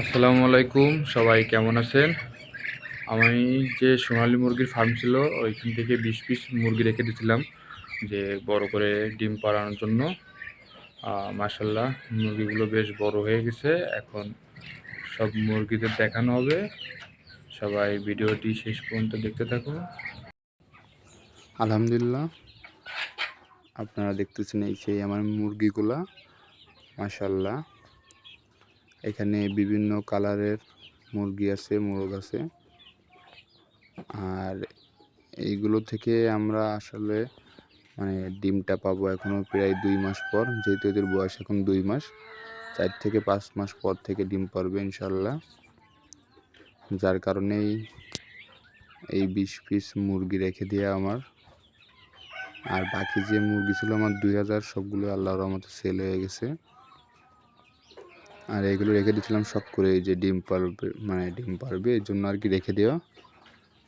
আসসালামু আলাইকুম, সবাই কেমন আছেন? আমি যে সোনালী মুরগির ফার্ম ছিল, ওইখান থেকে বিশ পিস মুরগি রেখে দিয়েছিলাম, যে বড় করে ডিম পাড়ানোর জন্য। মাসাল্লাহ মুরগিগুলো বেশ বড় হয়ে গেছে। এখন সব মুরগিদের দেখানো হবে। সবাই ভিডিওটি শেষ পর্যন্ত দেখতে থাকুন। আলহামদুলিল্লাহ, আপনারা দেখতেছেন এই সেই আমার মুরগিগুলা। মাশাল্লাহ এখানে বিভিন্ন কালারের মুরগি আছে, মোরগ আছে। আর এইগুলো থেকে আমরা আসলে মানে ডিমটা পাবো এখনও প্রায় দুই মাস পর, যেহেতু এদের বয়স এখন দুই মাস। চার থেকে পাঁচ মাস পর থেকে ডিম পারবে ইনশাল্লাহ যার কারণেই এই বিশ পিস মুরগি রেখে দিয়ে আমার। আর বাকি যে মুরগি ছিল আমার দুই হাজার, সবগুলো আল্লাহর রহমতে সেল হয়ে গেছে। আর এগুলো রেখে দিয়েছিলাম সব করে এই যে ডিম পারবে মানে ডিম পারবে এর জন্য আর কি রেখে দেওয়া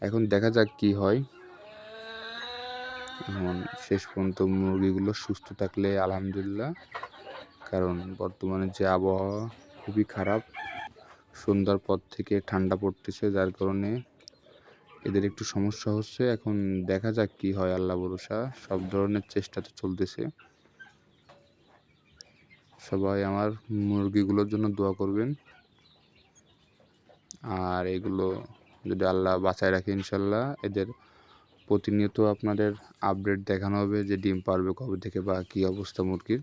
এখন দেখা যাক কি হয়। এখন শেষ পর্যন্ত মুরগিগুলো সুস্থ থাকলে আলহামদুলিল্লাহ, কারণ বর্তমানে যে আবহাওয়া খুবই খারাপ, সন্ধ্যার পর থেকে ঠান্ডা পড়তেছে, যার কারণে এদের একটু সমস্যা হচ্ছে। এখন দেখা যাক কি হয়, আল্লাহ ভরসা, সব ধরনের চেষ্টা তো চলতেছে। সবাই আমার মুরগিগুলোর জন্য দোয়া করবেন। আর এগুলো যদি আল্লাহ বাঁচায় রাখে ইনশাল্লাহ, এদের প্রতিনিয়ত আপনাদের আপডেট দেখানো হবে যে ডিম পারবে কবে থেকে বা কী অবস্থা মুরগির।